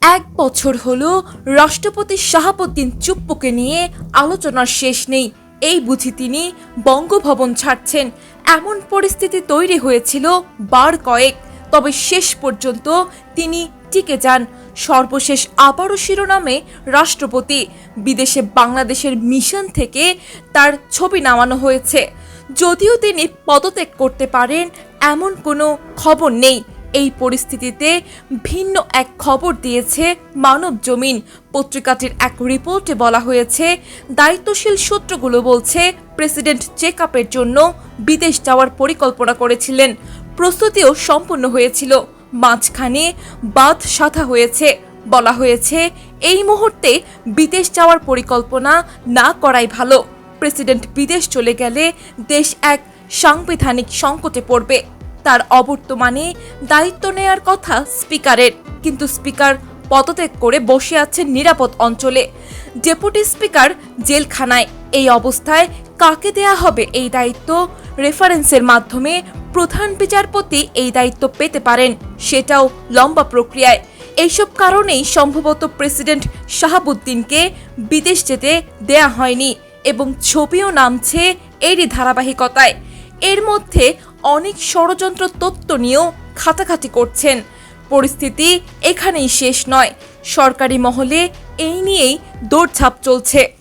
এক বছর হলো রাষ্ট্রপতি শাহাবুদ্দিন চুপ্পুকে নিয়ে আলোচনার শেষ নেই। এই বুঝি তিনি বঙ্গভবন ছাড়ছেন। এমন পরিস্থিতি তৈরি হয়েছিল বার কয়েক। তবে শেষ পর্যন্ত তিনি টিকে যান। সর্বশেষ আবারও শিরোনামে রাষ্ট্রপতি। বিদেশে বাংলাদেশের মিশন থেকে তার ছবি নামানো হয়েছে। যদিও তিনি পদত্যাগ করতে পারেন, এমন কোনো খবর নেই। এই পরিস্থিতিতে ভিন্ন এক খবর দিয়েছে মানব জমিন। পত্রিকাটির এক রিপোর্টে বলা হয়েছে, দায়িত্বশীল সূত্রগুলো বলছে, প্রেসিডেন্ট চেক আপের জন্য বিদেশ যাওয়ার পরিকল্পনা করেছিলেন। প্রস্তুতিও সম্পন্ন হয়েছিল। মাঝখানে বাদ সাধা হয়েছে। বলা হয়েছে, এই মুহূর্তে বিদেশ যাওয়ার পরিকল্পনা না করাই ভালো। প্রেসিডেন্ট বিদেশ চলে গেলে দেশ এক সাংবিধানিক সংকটে পড়বে। তার অবর্তমানে দায়িত্ব নেয়ার কথা স্পিকারের। কিন্তু স্পিকার পদত্যাগ করে বসে আছেন নিরাপদ অঞ্চলে। ডেপুটি স্পিকার জেলখানায়। এই অবস্থায় কাকে দেয়া হবে এই দায়িত্ব? রেফারেন্সের মাধ্যমে প্রধান বিচারপতি এই দায়িত্ব পেতে পারেন, সেটাও লম্বা প্রক্রিয়ায়। এইসব কারণেই সম্ভবত প্রেসিডেন্ট শাহাবুদ্দিনকে বিদেশ যেতে দেয়া হয়নি এবং ছবিও নামছে এরই ধারাবাহিকতায়। এর মধ্যে অনেক ষড়যন্ত্র তত্ত্ব নিয়েও খাতাখাতি করছেন। পরিস্থিতি এখানেই শেষ নয়। সরকারি মহলে এই নিয়েই দৌড়ঝাঁপ চলছে।